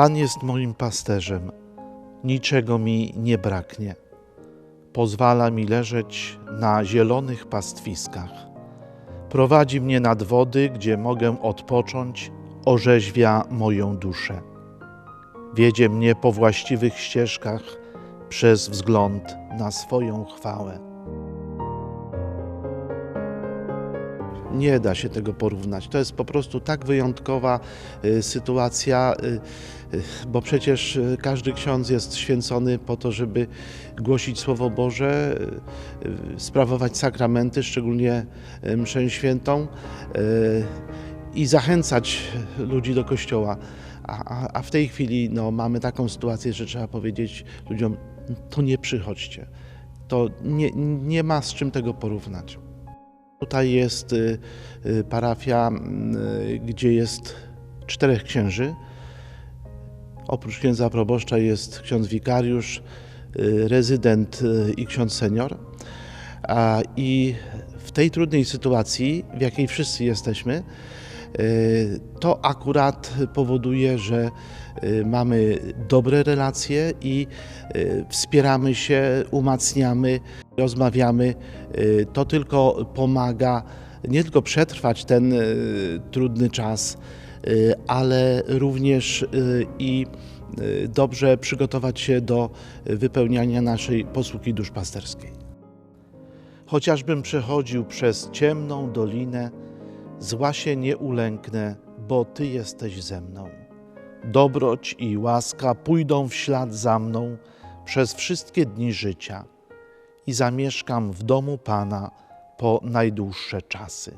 Pan jest moim pasterzem, niczego mi nie braknie. Pozwala mi leżeć na zielonych pastwiskach. Prowadzi mnie nad wody, gdzie mogę odpocząć, orzeźwia moją duszę. Wiedzie mnie po właściwych ścieżkach przez wzgląd na swoją chwałę. Nie da się tego porównać. To jest po prostu tak wyjątkowa y, sytuacja, y, y, bo przecież każdy ksiądz jest święcony po to, żeby głosić Słowo Boże, sprawować sakramenty, szczególnie mszę świętą i zachęcać ludzi do kościoła. A, a, w tej chwili no, mamy taką sytuację, że trzeba powiedzieć ludziom, to nie przychodźcie. To nie, nie ma z czym tego porównać. Tutaj jest y, y, parafia, y, gdzie jest czterech księży. Oprócz księdza proboszcza jest ksiądz wikariusz, rezydent i ksiądz senior. I w tej trudnej sytuacji, w jakiej wszyscy jesteśmy, to akurat powoduje, że y, mamy dobre relacje i y, wspieramy się, umacniamy, rozmawiamy. Y, To tylko pomaga nie tylko przetrwać ten y, trudny czas, y, ale również y, i y, dobrze przygotować się do wypełniania naszej posługi duszpasterskiej. Chociażbym przechodził przez ciemną dolinę, zła się nie ulęknę, bo Ty jesteś ze mną. Dobroć i łaska pójdą w ślad za mną przez wszystkie dni życia i zamieszkam w domu Pana po najdłuższe czasy.